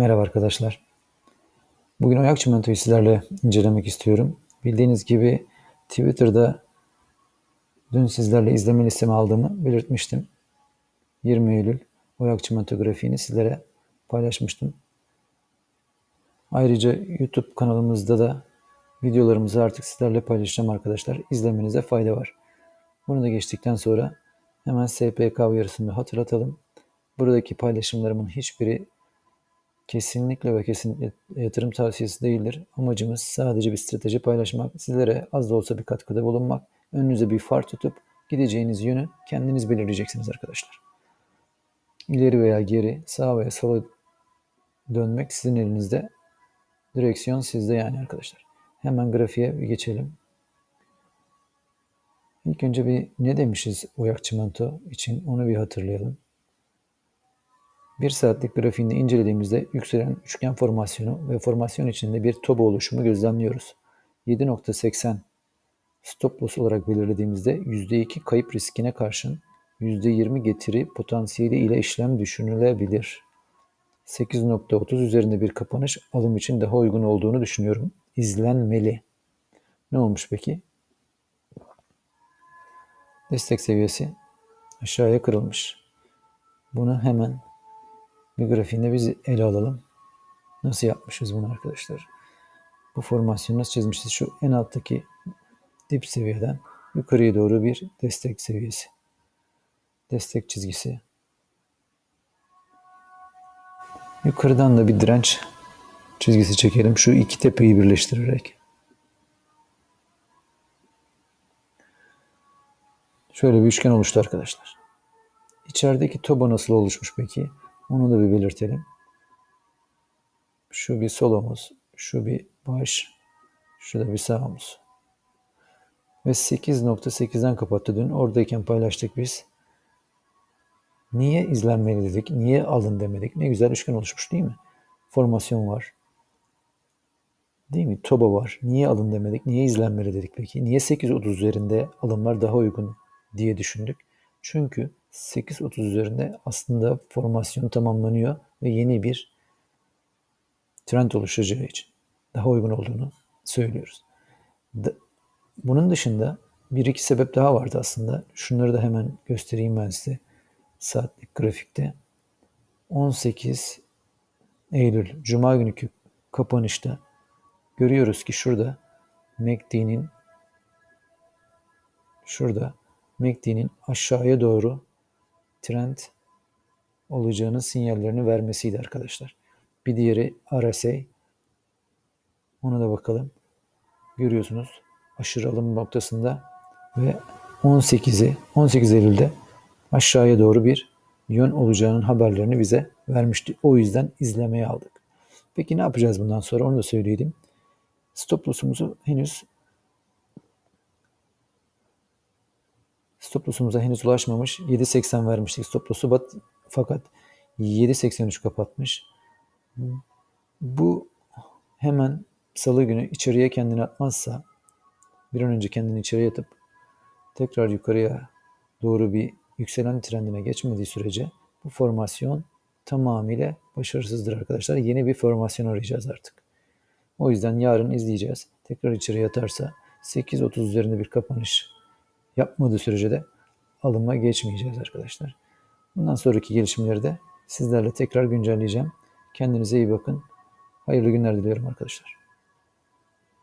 Merhaba arkadaşlar. Bugün ayak çimentoyu sizlerle incelemek istiyorum. Bildiğiniz gibi Twitter'da dün sizlerle izleme listeme aldığımı belirtmiştim. 20 Eylül Oyak Çimento grafiğini sizlere paylaşmıştım. Ayrıca YouTube kanalımızda da videolarımızı artık sizlerle paylaşacağım arkadaşlar. İzlemenize fayda var. Bunu da geçtikten sonra hemen SPK uyarısını hatırlatalım. Buradaki paylaşımlarımın hiçbiri kesinlikle ve kesinlikle yatırım tavsiyesi değildir. Amacımız sadece bir strateji paylaşmak, sizlere az da olsa bir katkıda bulunmak, önünüze bir far tutup gideceğiniz yönü kendiniz belirleyeceksiniz arkadaşlar. İleri veya geri, sağa veya sola dönmek sizin elinizde. Direksiyon sizde yani arkadaşlar. Hemen grafiğe bir geçelim. İlk önce bir ne demişiz Oyak Çimento için onu bir hatırlayalım. 1 saatlik grafiğinde incelediğimizde yükselen üçgen formasyonu ve formasyon içinde bir toba oluşumu gözlemliyoruz. 7.80 stop loss olarak belirlediğimizde %2 kayıp riskine karşın %20 getiri potansiyeli ile işlem düşünülebilir. 8.30 üzerinde bir kapanış alım için daha uygun olduğunu düşünüyorum. İzlenmeli. Ne olmuş peki? Destek seviyesi aşağıya kırılmış. Bunu hemen bir grafiğinde biz ele alalım. Nasıl yapmışız bunu arkadaşlar? Bu formasyonu nasıl çizmişiz? Şu en alttaki dip seviyeden yukarıya doğru bir destek seviyesi. Destek çizgisi. Yukarıdan da bir direnç çizgisi çekelim. Şu iki tepeyi birleştirerek. Şöyle bir üçgen oluştu arkadaşlar. İçerideki toba nasıl oluşmuş peki? Onu da bir belirtelim. Şu bir sol omuz, şu bir baş, şu da bir sağ omuz. Ve 8.8'den kapattı dün. Oradayken paylaştık biz. Niye izlenmeli dedik, niye alın demedik. Ne güzel üçgen oluşmuş değil mi? Formasyon var. Değil mi? Toba var. Niye alın demedik, niye izlenmeli dedik peki? Niye 8.30 üzerinde alımlar daha uygun diye düşündük? Çünkü 8.30 üzerinde aslında formasyon tamamlanıyor ve yeni bir trend oluşacağı için daha uygun olduğunu söylüyoruz. Bunun dışında bir iki sebep daha vardı aslında. Şunları da hemen göstereyim ben size. Saatlik grafikte. 18 Eylül Cuma günkü kapanışta görüyoruz ki şurada MACD'nin şurada MACD'nin aşağıya doğru trend olacağının sinyallerini vermesiydi arkadaşlar. Bir diğeri RSA. Ona da bakalım. Görüyorsunuz aşırı alım noktasında ve 18'i 18 Eylül'de aşağıya doğru bir yön olacağının haberlerini bize vermişti. O yüzden izlemeye aldık. Peki ne yapacağız bundan sonra onu da söyleyelim. Stop loss'umuzu henüz Stop loss'umuza henüz ulaşmamış. 7.80 vermiştik stop loss'u fakat 7.83 kapatmış. Bu hemen salı günü içeriye kendini atmazsa bir an önce kendini içeriye atıp tekrar yukarıya doğru bir yükselen trendine geçmediği sürece bu formasyon tamamıyla başarısızdır arkadaşlar. Yeni bir formasyon arayacağız artık. O yüzden yarın izleyeceğiz. Tekrar içeriye atarsa 8.30 üzerinde bir kapanış yapmadığı sürece de alıma geçmeyeceğiz arkadaşlar. Bundan sonraki gelişmeleri de sizlerle tekrar güncelleyeceğim. Kendinize iyi bakın. Hayırlı günler diliyorum arkadaşlar.